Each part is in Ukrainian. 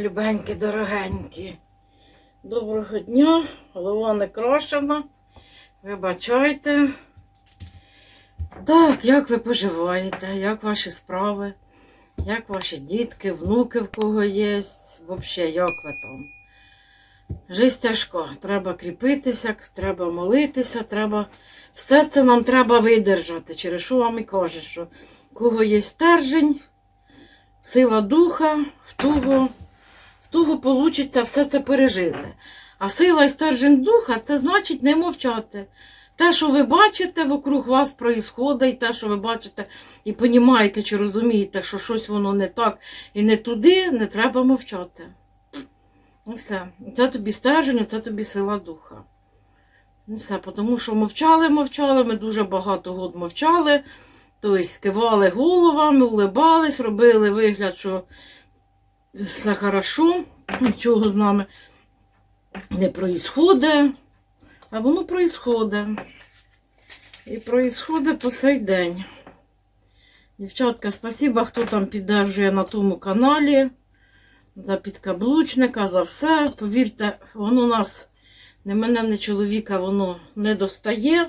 любенькі, дорогенькі. Доброго дня, голова не крашена. Вибачайте. Так, як ви поживаєте? Як ваші справи? Як ваші дітки, внуки в кого є? Взагалі, як ви там? Жизнь тяжка. Треба кріпитися, треба молитися, треба. Все це нам треба видержати. Через що вам і каже, що в кого є стержень, сила духа, в того, того получиться все це пережити. А сила і стержень духа це значить не мовчати. Те, що ви бачите вокруг вас проїсходить, і те, що ви бачите і розумієте чи розумієте, що щось воно не так і не туди, не треба мовчати. І все. Це тобі стержень, це тобі сила духа. І все, тому що мовчали, мовчали, ми дуже багато год мовчали, тобто кивали головами, улибались, робили вигляд, що все хорошо, нічого з нами не проїсходить, а воно проїсходить. І проїсходить по сей день. Дівчатка, спасибо, хто там піддержує на тому каналі. За підкаблучника, за все. Повірте, воно нас, не мене, не чоловіка, воно не достає.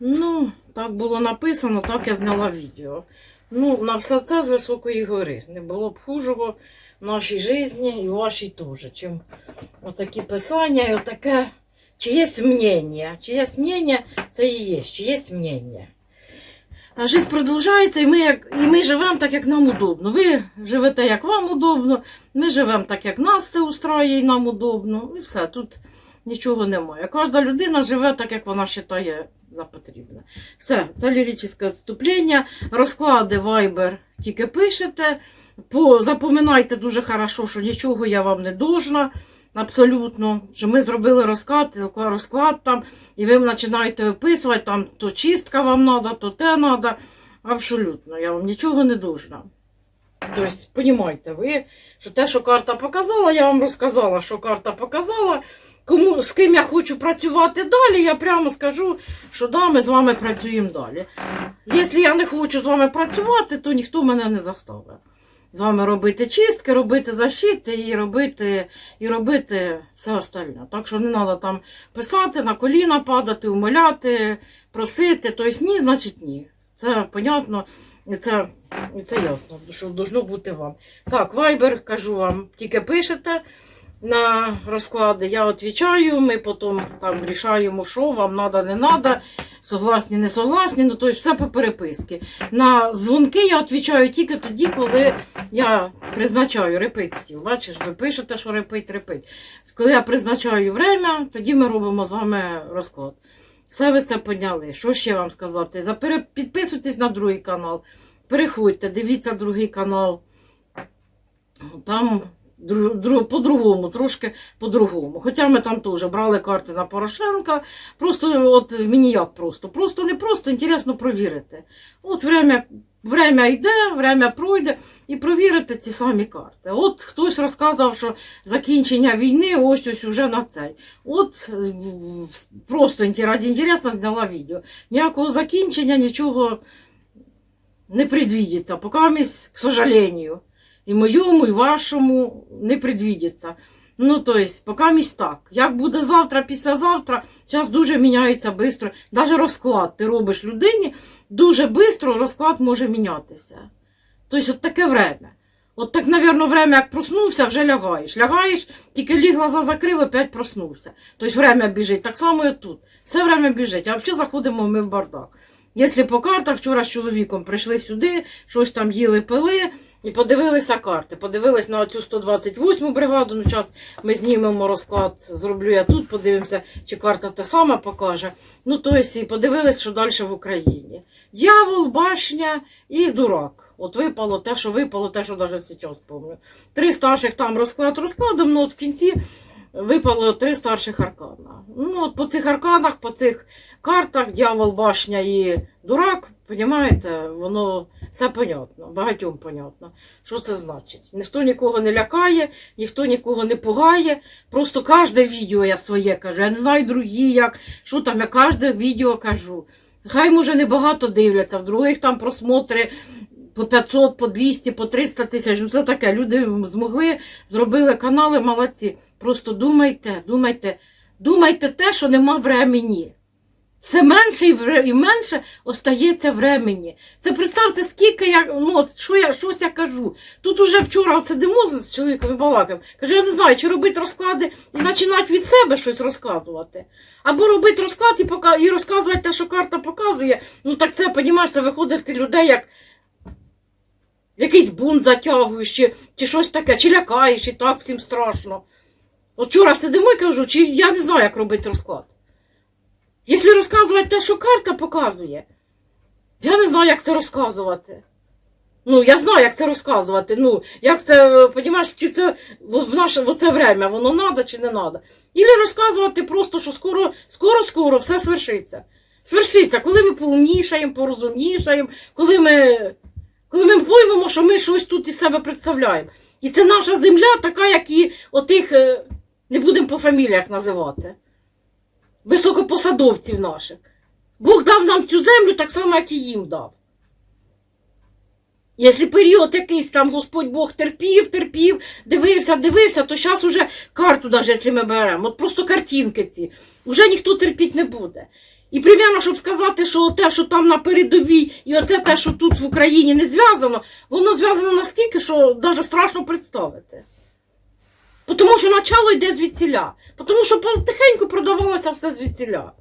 Ну, так було написано, так я зняла відео. Ну, на все це з високої гори. Не було б хужого нашій житті і вашій теж. Чим отакі писання і отаке. Чи є мнення? Чи є мнення, це і є, чи є мнення. А життя продовжується, і ми, як, і ми живемо так, як нам удобно. Ви живете, як вам удобно, ми живемо так, як нас це устраює і нам удобно. І все, тут нічого немає. Кожна людина живе так, як вона вважає за потрібне. Все, це ліричне відступлення. Розклади Viber тільки пишете. По, запоминайте дуже хорошо, що нічого я вам не должна. Абсолютно, що ми зробили розклад, розклад там, і ви починаєте виписувати, там то чистка вам треба, то те треба. Абсолютно, я вам нічого не должна. Тобто, розумієте ви, що те, що карта показала, я вам розказала, що карта показала. Кому, з ким я хочу працювати далі, я прямо скажу, що да, ми з вами працюємо далі. Якщо я не хочу з вами працювати, то ніхто мене не заставить з вами робити чистки, робити защити і робити і робити все остальне. Так що не треба там писати, на коліна падати, умоляти, просити. Тобто ні, значить ні. Це понятно і це, і це ясно, що должно бути вам. Так, вайбер, кажу вам, тільки пишете на розклади, я відповідаю, ми потім там рішаємо, що вам треба, не треба, согласні, не согласні, ну тобто все по переписки. На дзвонки я відповідаю тільки тоді, коли я призначаю репить стіл. Бачиш, ви пишете, що репить, репить. Коли я призначаю время, тоді ми робимо з вами розклад. Все ви це поняли. Що ще вам сказати? Запере... Підписуйтесь на другий канал, переходьте, дивіться другий канал. Там по-другому, трошки по-другому. Хоча ми там теж брали карти на Порошенка. Просто от мені як просто. Просто не просто інтересно провірити. От время, время йде, время пройде, і провірити ці самі карти. От хтось розказував, що закінчення війни ось ось уже на цей. От просто раді інтересно зняла відео. Ніякого закінчення, нічого не предвидиться, поки, к сожалению. І моєму, і вашому не предвидиться. Ну, то есть, поки місь так. Як буде завтра, післязавтра, зараз дуже міняється швидко. Навіть розклад ти робиш людині, дуже швидко розклад може мінятися. Тобто, от таке время. От так, мабуть, время, як проснувся, вже лягаєш. Лягаєш, тільки ліг глаза закрив, опять проснувся. Тобто время біжить. Так само і тут. Все время біжить. А взагалі заходимо ми в бардак. Якщо по картах, вчора з чоловіком прийшли сюди, щось там їли, пили. І подивилися карти. Подивились на цю 128 бригаду. Ну, час ми знімемо розклад, зроблю я тут, подивимося, чи карта та сама покаже. Ну, тобто, і подивились, що далі в Україні. Дьявол, башня і дурак. От випало те, що випало, те, що навіть зараз пам'ятаю. Три старших там розклад розкладом, ну от в кінці випало три старших аркана. Ну, от по цих арканах, по цих картах, дьявол, башня і дурак, розумієте, воно все понятно, багатьом понятно, що це значить. Ніхто нікого не лякає, ніхто нікого не пугає. Просто кожне відео я своє кажу. Я не знаю другі, як, що там, я кожне відео кажу. Хай, може, не багато дивляться, в других там просмотри по 500, по 200, по 300 тисяч. Ну це таке. Люди змогли, зробили канали, молодці. Просто думайте, думайте, думайте те, що нема времені. Все менше і, менше остається времені. Це представте, скільки я, ну, що я, щось я кажу. Тут уже вчора сидимо з чоловіком і балакаємо. Кажу, я не знаю, чи робити розклади і починати від себе щось розказувати. Або робити розклад і, і розказувати те, що карта показує. Ну так це, понімаєш, це виходить людей як якийсь бунт затягуєш, чи, чи щось таке, чи лякаєш, і так всім страшно. От вчора сидимо і кажу, чи я не знаю, як робити розклад. Якщо розказувати те, що карта показує, я не знаю, як це розказувати. Ну, я знаю, як це розказувати. Ну, як це, розумієш, чи це в в наше в це время воно треба чи не треба. Ілі розказувати просто, що скоро, скоро, скоро все свершиться. Свершиться, коли ми поумнішаємо, порозумнішаємо, коли ми, коли ми поймемо, що ми щось тут із себе представляємо. І це наша земля, така, як і отих, е, не будемо по фаміліях називати високопосадовців наших. Бог дав нам цю землю так само, як і їм дав. Якщо період якийсь там Господь Бог терпів, терпів, дивився, дивився, то зараз уже карту, навіть якщо ми беремо, от просто картинки ці, вже ніхто терпіти не буде. І примерно, щоб сказати, що те, що там на передовій, і оце те, що тут в Україні не зв'язано, воно зв'язано настільки, що навіть страшно представити. Тому що начало йде звідціля. Тому що потихеньку продавалося все звідціля.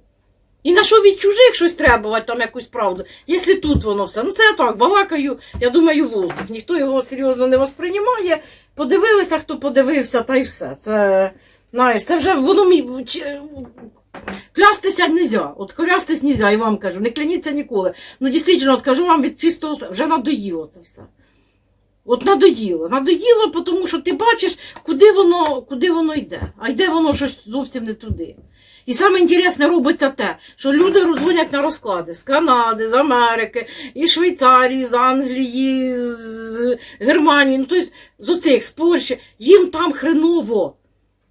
І на що від чужих щось требувати, там якусь правду, якщо тут воно все. Ну це я так балакаю, я думаю, воздух. Ніхто його серйозно не восприймає. Подивилися, хто подивився, та й все. Це, знаєш, це вже воно Клястися не можна. От клястись не можна, і вам кажу, не кляніться ніколи. Ну, дійсно, от кажу вам від чистого, вже надоїло це все. От надоїло. Надоїло, тому що ти бачиш, куди воно, куди воно йде. А йде воно щось зовсім не туди. І саме інтересне робиться те, що люди розводять на розклади з Канади, з Америки, і Швейцарії, з Англії, з Германії, ну тобто з оцих, з Польщі. Їм там хреново.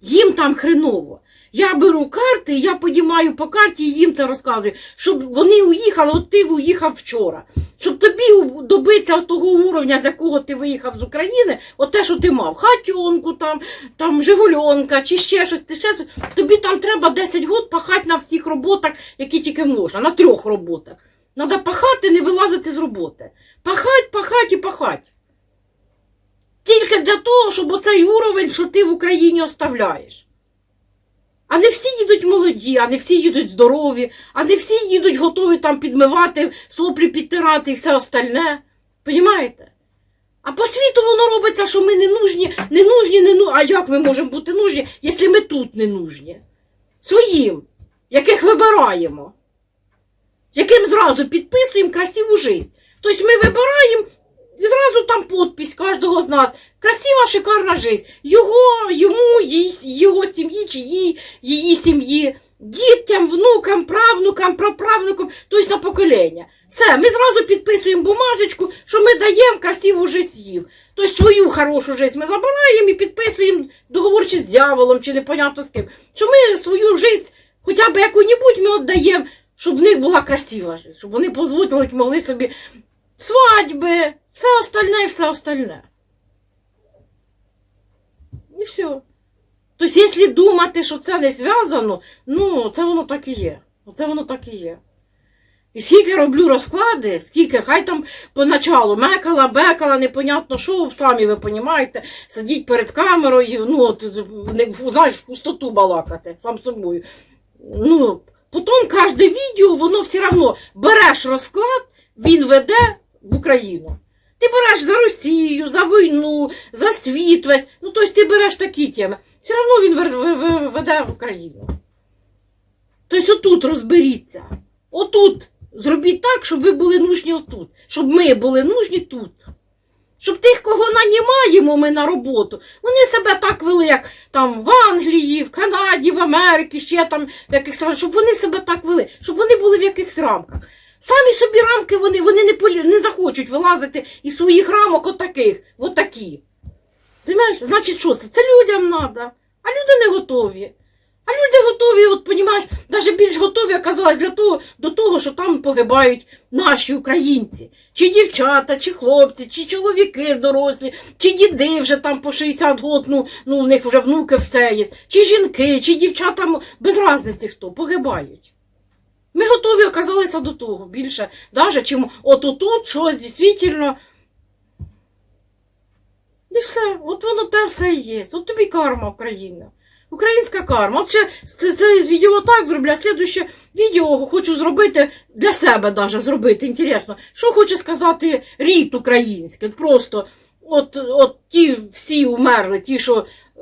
Їм там хреново. Я беру карти, я підіймаю по карті і їм це розказую, щоб вони уїхали, от ти уїхав вчора. Щоб тобі добитися того уровня, з якого ти виїхав з України, от те, що ти мав, хатьонку, там, там Жигульонка чи ще щось, ти ще тобі там треба 10 років пахати на всіх роботах, які тільки можна, на трьох роботах. Треба пахати, не вилазити з роботи. Пахать, пахать і пахать. Тільки для того, щоб оцей уровень, що ти в Україні оставляєш. А не всі їдуть молоді, а не всі їдуть здорові, а не всі їдуть готові там підмивати, соплі підтирати і все остальне. Понімаєте? А по світу воно робиться, що ми не нужні, не нужні, не нужні. А як ми можемо бути нужні, якщо ми тут не нужні? Своїм, яких вибираємо, яким зразу підписуємо красиву життя. Тобто ми вибираємо і зразу там підпись кожного з нас. Красива, шикарна життя. Його, йому, їй, його сім'ї чи їй, її сім'ї, дітям, внукам, правнукам, праправнукам, тобто на покоління. Все, ми зразу підписуємо бумажечку, що ми даємо красиву їм. Тобто свою хорошу життя ми забираємо і підписуємо договор чи з дьяволом, чи непонятно з ким. Що ми свою життя, хоча б яку-небудь ми віддаємо, щоб в них була красива життя, щоб вони дозволити могли собі свадьби, все остальне і все остальне. І все. Тобто, якщо думати, що це не зв'язано, ну, це воно так і є. Оце воно так і є. І скільки роблю розклади, скільки, хай там поначалу мекала, бекала, непонятно що, самі ви розумієте, сидіть перед камерою, ну, от, знаєш, в пустоту балакати, сам собою. Ну, потім кожне відео, воно все одно береш розклад, він веде в Україну. Ти береш за Росію, за війну, за світ весь. Ну, тобто ти береш такі теми. Все одно він веде в Україну. Тобто отут розберіться. Отут зробіть так, щоб ви були нужні отут. Щоб ми були нужні тут. Щоб тих, кого нанімаємо ми на роботу, вони себе так вели, як там в Англії, в Канаді, в Америці, ще там в якихось странах, щоб вони себе так вели, щоб вони були в якихось рамках. Самі собі рамки вони, вони не, полі, не захочуть вилазити із своїх рамок отаких, отакі. Знаєш, значить, що це? Це людям треба, а люди не готові. А люди готові, от понімаєш, навіть більш готові оказалось для того, до того, що там погибають наші українці. Чи дівчата, чи хлопці, чи чоловіки дорослі, чи діди вже там по 60 років, ну, ну у них вже внуки все є, чи жінки, чи дівчата, без разниці хто, погибають. Ми готові оказалися до того більше, навіть чим от тут щось дійсно. І все, от воно те все є. От тобі карма Україна. Українська карма. От ще це, це відео так зроблю, а слідуще відео хочу зробити для себе даже зробити. Інтересно, що хоче сказати рід український. Просто от, от ті всі умерли, ті, що е,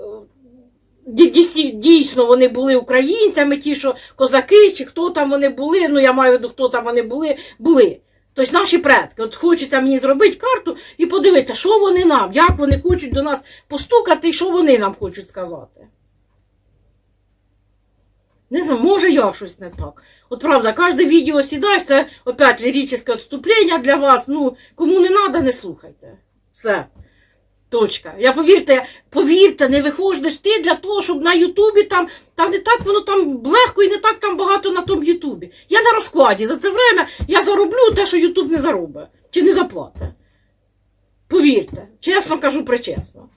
дійсно вони були українцями, ті, що козаки, чи хто там вони були, ну я маю в виду, хто там вони були, були. Тобто наші предки. От хочеться мені зробити карту і подивитися, що вони нам, як вони хочуть до нас постукати і що вони нам хочуть сказати. Не знаю, може я щось не так. От правда, кожне відео сідай, це опять ліричне відступлення для вас. Ну, кому не треба, не слухайте. Все. Точка. Я повірте, повірте, не виходиш ти для того, щоб на Ютубі там, там не так воно там легко і не так там багато на тому Ютубі. Я на розкладі. За це время я зароблю те, що Ютуб не заробить. Чи не заплатить. Повірте, чесно кажу причесно.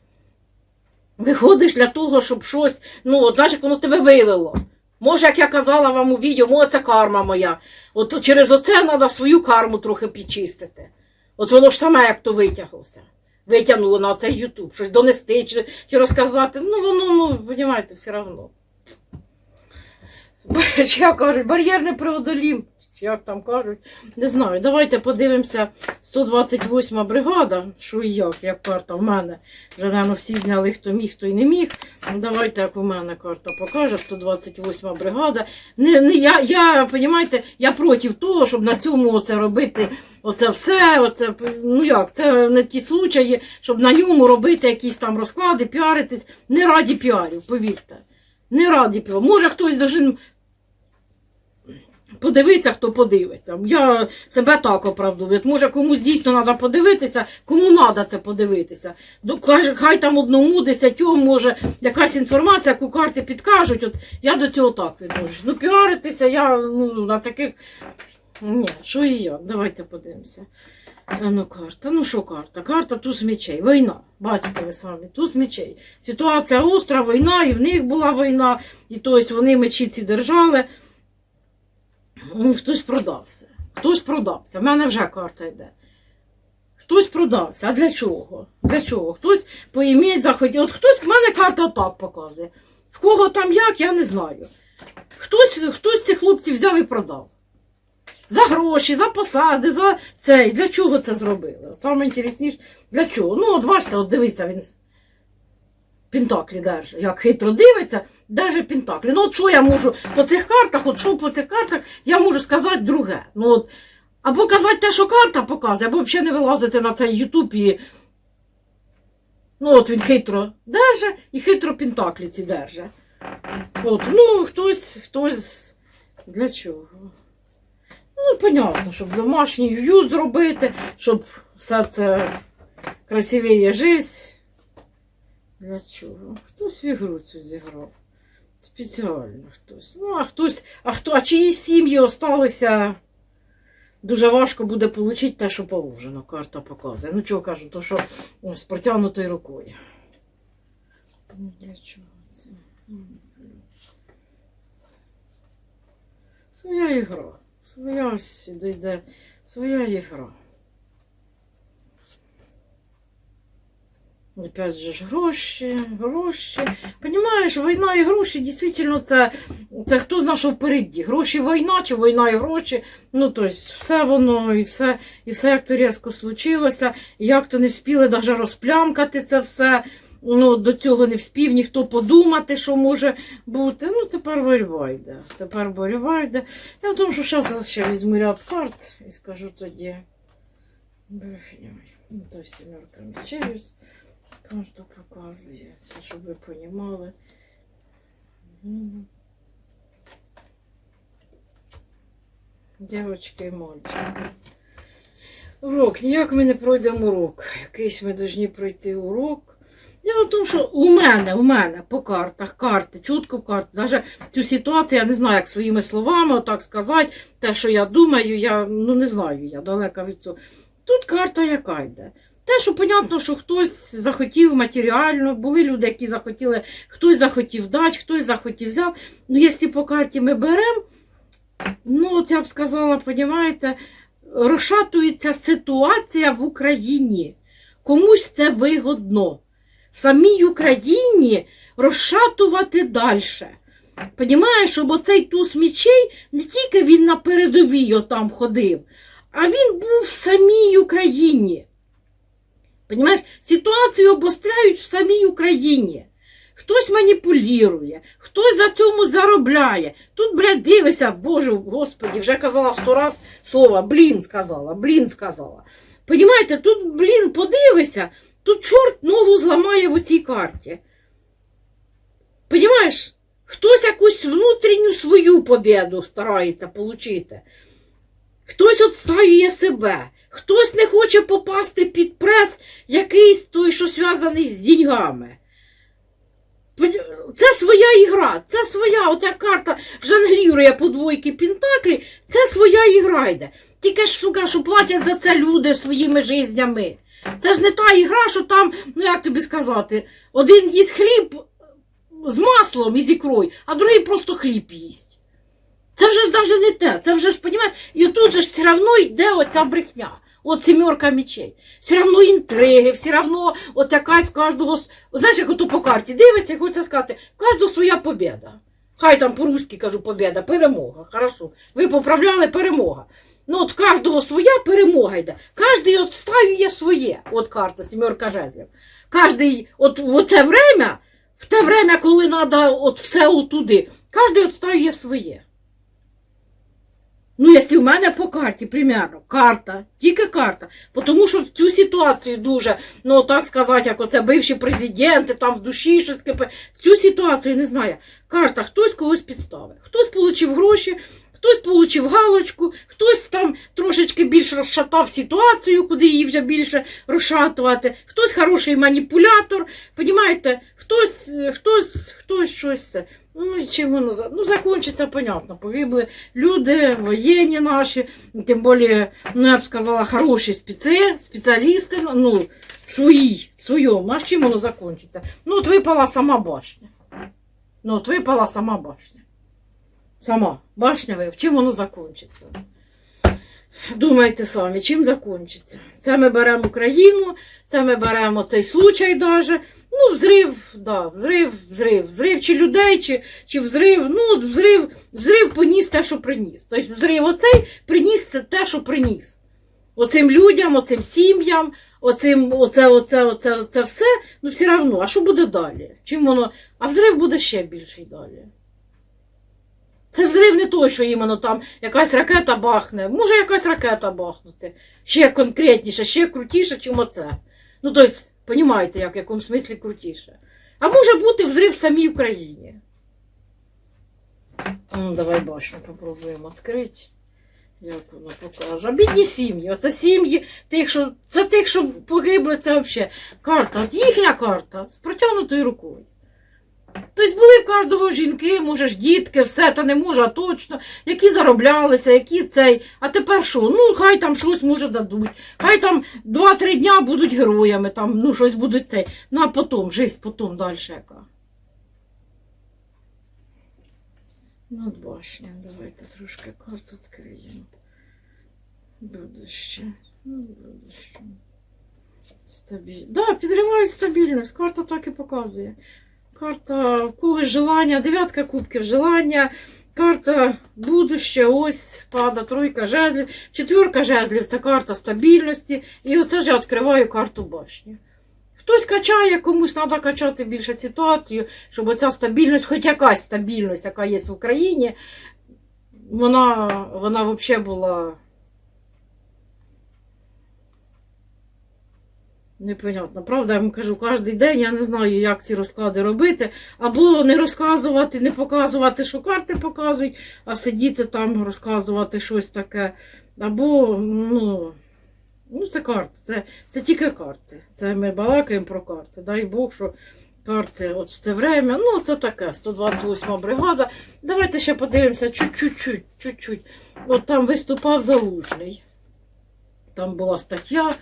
Виходиш для того, щоб щось, ну, от знаєш, як воно тебе вивело. Може, як я казала вам у відео, може, це карма моя. От через оце треба свою карму трохи підчистити. От воно ж саме як то витяглося. Витягнуло на цей Ютуб, щось донести чи, чи розказати. Ну, воно, ну, розумієте, все одно. Я кажу, не преодолім. Як там кажуть, не знаю. Давайте подивимося 128 бригада, що і як, як карта в мене. Вже, напевно, всі зняли, хто міг, хто й не міг. Ну, давайте, як у мене карта покаже, 128 бригада. Не, не, я, я, понімаєте, я проти того, щоб на цьому оце робити, оце все, оце, ну як, це не ті случаї, щоб на ньому робити якісь там розклади, піаритись. Не раді піарів, повірте. Не раді піарів. Може хтось даже подивиться, хто подивиться. Я себе так оправдую. От Може комусь дійсно треба подивитися, кому треба це подивитися. Хай там одному, десятьом, може, якась інформація, яку карти підкажуть. От я до цього так відношусь. Ну, піаритися, я ну, на таких. Ні, що і як? Давайте подивимося. Ну, карта. Ну що карта? Карта туз мечей. Війна. Бачите ви самі, туз мечей. Ситуація остра, війна, і в них була війна, і тобто вони мечі ці держали. Ну, хтось продався. Хтось продався. В мене вже карта йде. Хтось продався. А для чого? Для чого? Хтось поїметь захотів. От хтось в мене карта отак показує. В кого там як, я не знаю. Хтось, хтось цих хлопців взяв і продав. За гроші, за посади, за цей. Для чого це зробили? Саме інтересніше, для чого? Ну, от бачите, от дивіться, він Пентаклі держить. Як хитро дивиться, держить Пентаклі. Ну, от що я можу по цих картах, от що по цих картах, я можу сказати друге. Ну, от, або казати те, що карта показує, або взагалі не вилазити на цей Ютуб і. Ну, от він хитро держить і хитро Пентаклі ці держить. От, ну, хтось, хтось. Для чого? Ну, понятно, щоб домашній юз зробити, щоб все це красивіє життя. Для чого? Хтось в ігру цю зіграв. Спеціально хтось. Ну, а хтось, а хто, а чиї сім'ї осталися. Дуже важко буде отримати те, що положено, карта показує. Ну, чого кажу, то що з протягнутою рукою. Ну, для чого це? Ну, Своя ігра. Своя ось сюди йде. Своя ігра. Опять же гроші, гроші. Понімаєш, війна і гроші, дійсно, це, це хто знає, що впереді. Гроші війна чи війна і гроші. Ну, тобто, все воно і все, і все як то різко случилося, як то не вспіли навіть розплямкати це все. Ну, до цього не вспів ніхто подумати, що може бути. Ну, тепер боротьба йде. Тепер боротьба йде. Я в тому, що зараз ще візьму ряд карт і скажу тоді. Ну, то сімерка мечеюсь. Карта показує, це, щоб ви понімали. Дівочки і мальчики. Урок. Ніяк ми не пройдемо урок. Якийсь ми повинні пройти урок. Діло в тому, що у мене, у мене по картах, карти, чутко карти, навіть цю ситуацію я не знаю, як своїми словами отак сказати, те, що я думаю, я ну не знаю, я далека від цього. Тут карта яка йде. Те, що понятно, що хтось захотів матеріально, були люди, які захотіли, хтось захотів дати, хтось захотів взяв. Ну, якщо по карті ми беремо, ну, от я б сказала, понімаєте, розшатується ситуація в Україні. Комусь це вигодно. В самій Україні розшатувати далі. Понімаєш, щоб оцей туз мічей не тільки він на передовій отам ходив, а він був в самій Україні. Понімаєш, ситуацію обостряють в самій Україні. Хтось маніпулює, хтось за цьому заробляє. Тут, блядь, дивися, Боже, Господі, вже казала сто раз слово, блін сказала, блін сказала. Понімаєте, тут, блін, подивися, тут чорт ногу зламає в оцій карті. Понімаєш? Хтось якусь внутрішню свою побіду старається отримати. Хтось отстаює себе, хтось не хоче попасти під прес якийсь той, що зв'язаний з деньгами. Це своя ігра, це своя, оця карта жонглірує по двойки Пентаклі, це своя ігра йде. Тільки ж, сука, що платять за це люди своїми жизнями. Це ж не та ігра, що там, ну як тобі сказати, один їсть хліб з маслом і з ікрою, а другий просто хліб їсть. Це вже ж навіть не те, це вже ж, понімаєш, і тут же ж все одно йде оця брехня. От сімерка мечей. Все одно інтриги, все одно от якась кожного. Знаєш, як ото по карті дивишся, хочеться сказати, в кожного своя побіда. Хай там по-русски кажу побіда, перемога. Хорошо. Ви поправляли перемога. Ну, от кожного своя перемога йде. Кожний отстаює своє. От карта, сімерка жезлів. Кожний, от в це время, в те время, коли треба от все отуди, кожний отстаює своє. Ну, якщо в мене по карті, примерно, карта, тільки карта. Тому що цю ситуацію дуже, ну так сказати, як оце бивші президенти, там в душі щось кипе. Цю ситуацію не знаю. Карта, хтось когось підставив, хтось отримав гроші, хтось отримав галочку, хтось там трошечки більш розшатав ситуацію, куди її вже більше розшатувати, хтось хороший маніпулятор, понімаєте, хтось, хтось, хтось щось. Ну, і чим воно ну, закончиться, понятно. Погибли люди, воєнні наші, тим більше, ну, я б сказала, хороші спеці, спеціалісти, ну, в в своєму. А чим воно закончиться? Ну, от випала сама башня. Ну, от випала сама башня. Сама башня випала. Чим воно закончиться? Думайте самі, чим закончиться. Це ми беремо Україну, це ми беремо цей случай даже. Ну, взрив, да, взрив, взрив, взрив чи людей, чи, чи взрив, ну, взрив, взрив поніс те, що приніс. Тобто взрив оцей приніс це те, що приніс. Оцим людям, оцим сім'ям, оцим, оце, оце, оце, оце все, ну все одно, а що буде далі? Чим воно? А взрив буде ще більший далі. Це взрив не той, що іменно там якась ракета бахне. Може якась ракета бахнути. Ще конкретніше, ще крутіше, чим оце. Ну, тобто, розумієте, як в якому смислі крутіше. А може бути взрив в самій Україні. Ну, давай башню попробуємо відкрити. Як воно покаже. А бідні сім'ї. Оце сім'ї тих, що, це тих, що погибли, це взагалі карта. От їхня карта з протягнутою рукою. Тобто були в кожного жінки, може ж дітки, все, та не може, а точно, які зароблялися, які цей. А тепер що? Ну, хай там щось може дадуть. Хай там 2-3 дня будуть героями, там, ну, щось будуть цей. Ну, а потім, жизнь потім далі яка. Ну, давайте трошки карту відкриємо. Будуще. Ну, будуще. Стабіль... Да, підривають стабільність. Карта так і показує. Карта когось желання, дев'ятка кубків желання, карта будуще, ось пада тройка жезлів, четверка жезлів це карта стабільності. І оце ж я відкриваю карту башні. Хтось качає, комусь треба качати більше ситуацію, щоб оця стабільність, хоч якась стабільність, яка є в Україні, вона, вона взагалі була. Непонятно, правда, я вам кажу, кожен день я не знаю, як ці розклади робити. Або не розказувати, не показувати, що карти показують, а сидіти там розказувати щось таке. Або, ну, ну це карти, це, це тільки карти. Це ми балакаємо про карти. Дай Бог, що карти от в це время, ну це таке, 128 бригада. Давайте ще подивимося чуть-чуть, чуть-чуть. От там виступав Залужний. Там була стаття,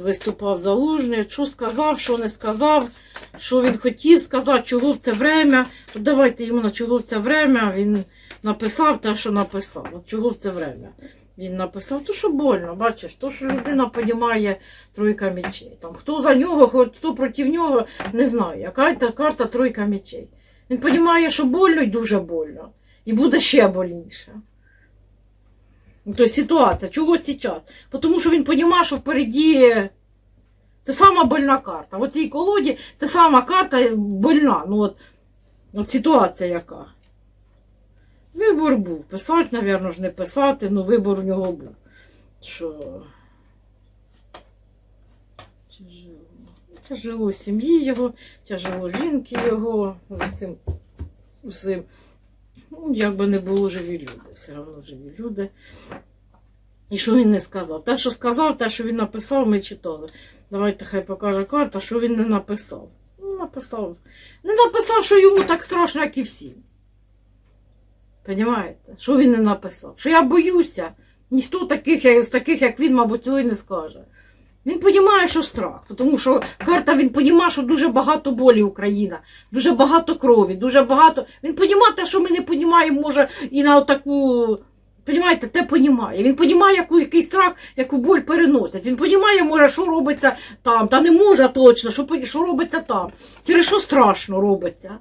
виступав Залужний, що сказав, що не сказав, що він хотів сказати, чого в це время. Давайте йому на чого в це время він написав те, що написав. Чого в це время він написав, то що больно, бачиш, то, що людина розуміє тройка мечей. Там, хто за нього, хто проти нього, не знаю. Яка та карта тройка мечей. Він розуміє, що больно і дуже больно. І буде ще больніше. Ну, Тобто ситуація, чого зараз? Тому що він розуміє, що впереді це сама больна карта. В цій колоді це сама карта больна. Ну, от, от ситуація яка. Вибор був. Писати, напевно, ж не писати, ну вибор у нього був. Що. Тяжело. Тяжело сім'ї його, тяжело жінки його за цим всім. Ну, як би не було живі люди, все одно живі люди. І що він не сказав? Те, що сказав, те, що він написав, ми читали. Давайте хай покаже карта, що він не написав. Ну, написав. Не написав, що йому так страшно, як і всім. Понімаєте? Що він не написав? Що я боюся, ніхто таких, з таких, як він, мабуть, цього і не скаже. Він розуміє, що страх, тому що карта він розуміє, що дуже багато болі Україна, дуже багато крові, дуже багато. Він розуміє те, що ми не розуміємо, може, і на отаку. Понімаєте, те понімає. Він понімає, яку, який страх, яку боль переносять. Він понімає, може, що робиться там, та не може точно, що, що робиться там. Через що страшно робиться.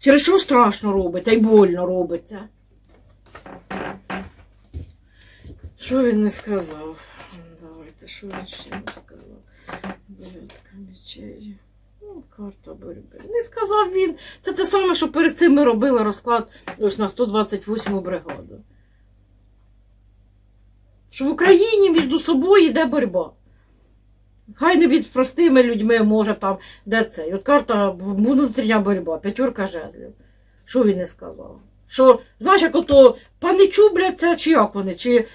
Через що страшно робиться і больно робиться. Що він не сказав? Давайте, що він ще не сказав? Дев'ятка мечей. Ну, карта боротьби. Не сказав він. Це те саме, що перед цим ми робили розклад ось на 128 бригаду. Що в Україні між собою йде боротьба. Хай не від простими людьми, може там, де це. І От карта внутрішня боротьба, п'ятерка жезлів. Що він не сказав? Що, знаєш, як ото пани чубляться, чи як вони, чи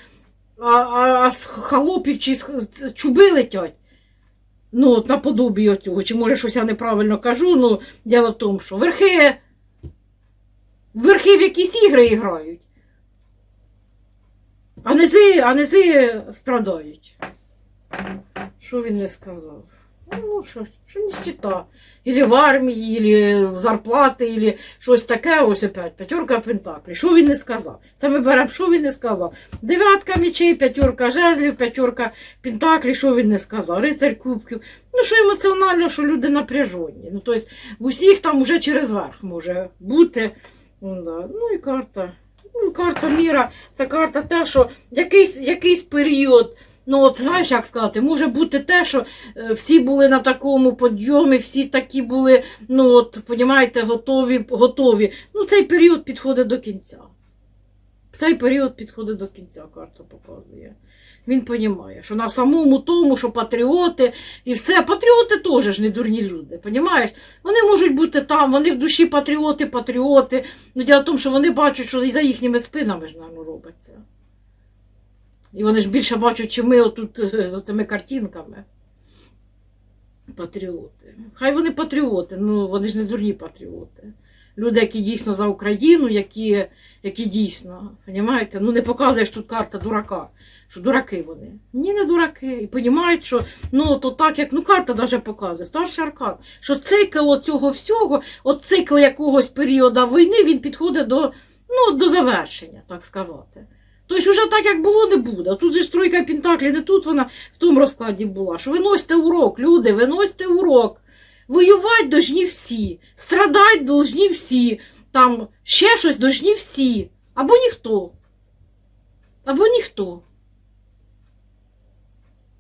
а, а, з халопів, чи з- чуби летять. Ну, от наподобі оцього, чи може щось я неправильно кажу, ну, діло в тому, що верхи, верхи в якісь ігри грають. А низи, а низи страдають. Що він не сказав? Ну, що, що нищета. Ілі в армії, ілі зарплати, ілі щось таке, ось опять, п'ятерка пентаклів. Що він не сказав? Це ми беремо, що він не сказав. Дев'ятка мечей, п'ятерка жезлів, п'ятерка пентаклів, що він не сказав? Рицарь кубків. Ну, що емоціонально, що люди напряжені. Ну, тобто, в усіх там вже через верх може бути. Ну, ну і карта. Ну, карта міра, це карта те, що якийсь, якийсь період. Ну, от знаєш, як сказати, може бути те, що е, всі були на такому підйомі, всі такі були, ну от, понімаєте, готові, готові. Ну, цей період підходить до кінця. Цей період підходить до кінця, карта показує. Він розуміє, що на самому тому, що патріоти і все, патріоти теж ж не дурні люди, понімаєш? Вони можуть бути там, вони в душі патріоти, патріоти. Ну, діло в тому, що вони бачать, що і за їхніми спинами ж, наверное, робиться. І вони ж більше бачать, чим ми отут е, за цими картинками. Патріоти. Хай вони патріоти, ну вони ж не дурні патріоти. Люди, які дійсно за Україну, які, які дійсно, розумієте, ну не показуєш тут карта дурака, що дураки вони. Ні, не дураки. І розуміють, що ну то так, як ну карта навіть показує, старший аркан, що цикл цього всього, от цикл якогось періоду війни, він підходить до, ну, до завершення, так сказати. Тобто вже так, як було, не буде. Тут же ж тройка Пентаклі, не тут вона в тому розкладі була. Що виносьте урок, люди, виносьте урок. Воювати должні всі, страдати должні всі, там ще щось должні всі. Або ніхто. Або ніхто.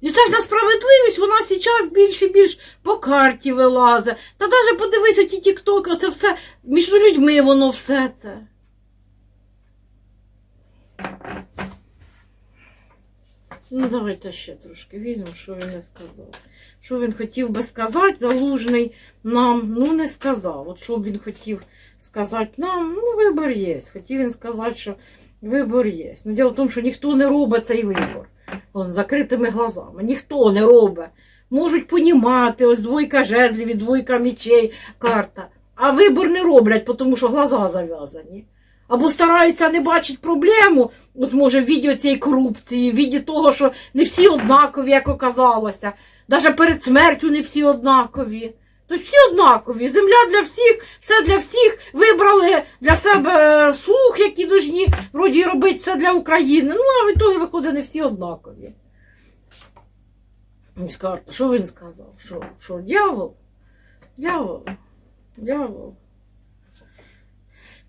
І це ж на справедливість, вона зараз більше і більш по карті вилазить. Та навіть подивись, оті тік-ток, це все між людьми воно все це. Ну, давайте ще трошки візьмемо, що він не сказав. Що він хотів би сказати, залужний нам, ну не сказав. От що він хотів сказати нам, ну, вибор є. Хотів він сказати, що вибор є. Ну, діло в тому, що ніхто не робить цей вибор. Вон, закритими глазами. Ніхто не робить. Можуть понімати, ось двойка жезлів і двойка мічей, карта. А вибор не роблять, тому що глаза зав'язані. Або стараються не бачити проблему, от може в віді цієї корупції, в віді того, що не всі однакові, як оказалося. Навіть перед смертю не всі однакові. Тобто всі однакові. Земля для всіх, все для всіх. Вибрали для себе е, слух, які должні вроді робити все для України. Ну, а в ітогі виходить, не всі однакові. Карта, що він сказав? Що, що дьявол? Дьявол? Дьявол?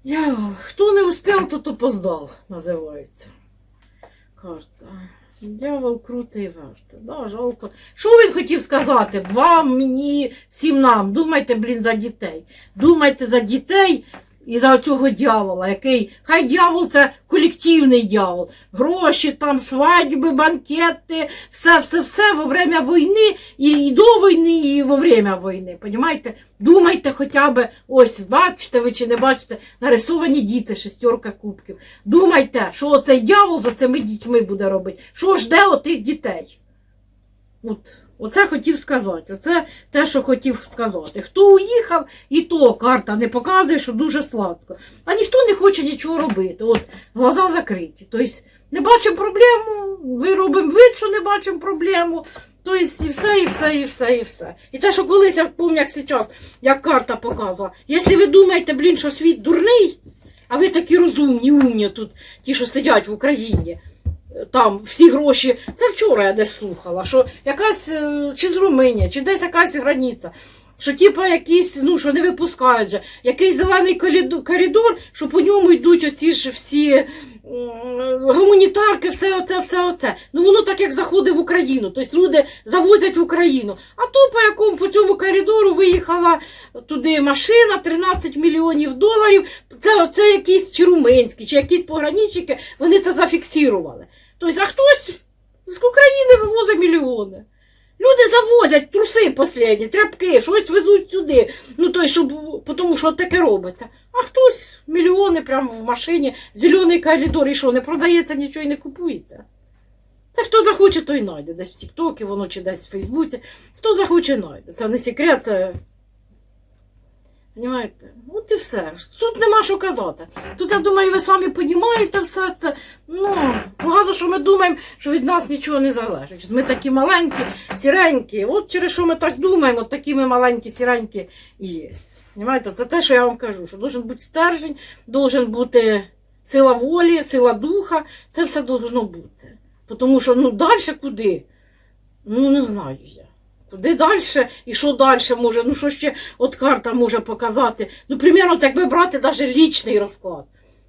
Дьявол. Хто не успів, то опоздав, називається. Карта. Дьявол крутий варто. Да, жалко. Що він хотів сказати? Вам, мені, всім нам. Думайте, блін, за дітей. Думайте за дітей і за цього дьявола, який. Хай дьявол це колективний дьявол. Гроші, там, свадьби, банкети, все, все, все во время війни, і, і до війни, і во время війни. Понімаєте? Думайте хоча б, ось, бачите ви чи не бачите, нарисовані діти, шестерка кубків. Думайте, що оцей дьявол за цими дітьми буде робити. Що жде отих дітей? От, оце хотів сказати. Оце те, що хотів сказати. Хто уїхав, і то карта не показує, що дуже сладко. А ніхто не хоче нічого робити. От, глаза закриті. Тобто, не бачимо проблему, ви робимо вид, що не бачимо проблему. Тобто, і все, і все, і все, і все. І те, що колись, я пам'ятаю, як зараз, як карта показувала. Якщо ви думаєте, блін, що світ дурний, а ви такі розумні, умні тут, ті, що сидять в Україні, там всі гроші. Це вчора я десь слухала, що якась е, чи з Румунії, чи десь якась границя. Що типа якісь, ну що не випускають же, якийсь зелений коридор, що по ньому йдуть оці ж всі гуманітарки, все оце, все оце. Ну воно так як заходить в Україну. Тобто люди завозять в Україну. А то по якому по цьому коридору виїхала туди машина, 13 мільйонів доларів. Це, це якісь чи румунські, чи якісь пограничники, вони це зафіксували. Тобто, а хтось з України вивозить мільйони. Люди завозять труси последні, тряпки, щось везуть сюди. Ну, той, щоб, тому що таке робиться. А хтось мільйони прямо в машині, зелений коридор, і що, не продається нічого і не купується. Це хто захоче, той знайде. Десь в Тіктокі, воно чи десь в Фейсбуці. Хто захоче, знайде. Це не секрет, це. Понимаєте? От і все. Тут нема що казати. Тут, я думаю, ви самі розумієте все це. Ну, погано, що ми думаємо, що від нас нічого не залежить. Ми такі маленькі, сіренькі. От через що ми так думаємо, от такі ми маленькі, сіренькі і є. Понимаєте? Це те, що я вам кажу, що должен бути стержень, должен бути сила волі, сила духа. Це все должно бути. Тому що ну, далі куди? Ну, не знаю я. Куди далі і що далі може? Ну, що ще от карта може показати? Ну, примірно, так би брати навіть лічний розклад.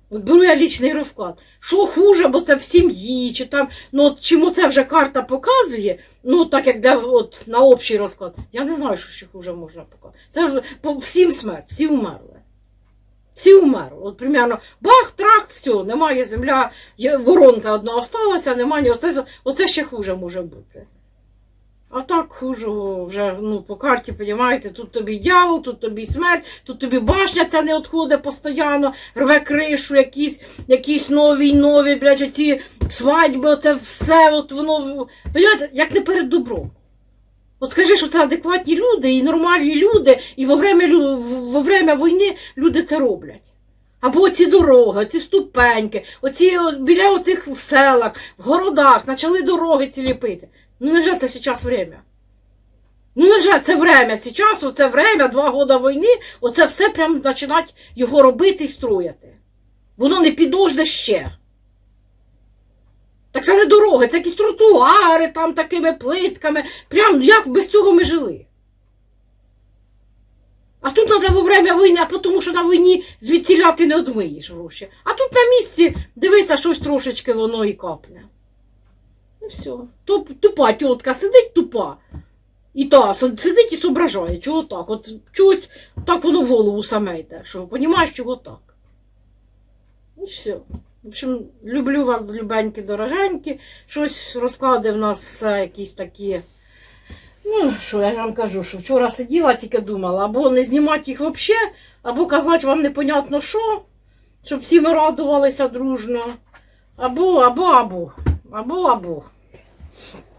От беру я лічний розклад. Що хуже, бо це в сім'ї, чи там, ну от чому це вже карта показує, ну так як де от на общий розклад. Я не знаю, що ще хуже можна показати. Це ж всім смерть, всі умерли. Всі умерли. От примерно бах, трах, все, немає земля, є воронка одна осталася, немає. Оце, оце ще хуже може бути. А так хуже вже ну, по карті, розумієте, тут тобі дьявол, тут тобі смерть, тут тобі башня ця не відходить постійно, рве кришу, якісь, якісь нові нові, блядь, оці свадьби, оце все, от воно, розумієте, як не перед добром. От скажи, що це адекватні люди і нормальні люди, і во время, во время війни люди це роблять. Або оці дороги, оці ступеньки, оці біля оцих в селах, в городах почали дороги ці ліпити. Ну невже це зараз время? Ну невже це время? Зараз оце время, два роки війни, оце все прям починать його робити і строїти. Воно не підожде ще. Так це не дороги, це якісь тротуари там такими плитками. Прям як без цього ми жили. А тут треба во время війни, а тому що на війні звідсіля ти не одмиєш гроші. А тут на місці дивися, щось трошечки воно і капне. І все. Туп, тупа тітка сидить тупа. І та сидить і зображає, чого так. От чогось так воно в голову саме йде, що розумієш, чого так. І все. В общем, люблю вас, любенькі, дорогенькі. Щось розклади в нас все якісь такі. Ну, що я вам кажу, що вчора сиділа, тільки думала, або не знімати їх взагалі, або казати вам непонятно що, щоб всі ми радувалися дружно. Або, або, або, або, або. Yeah.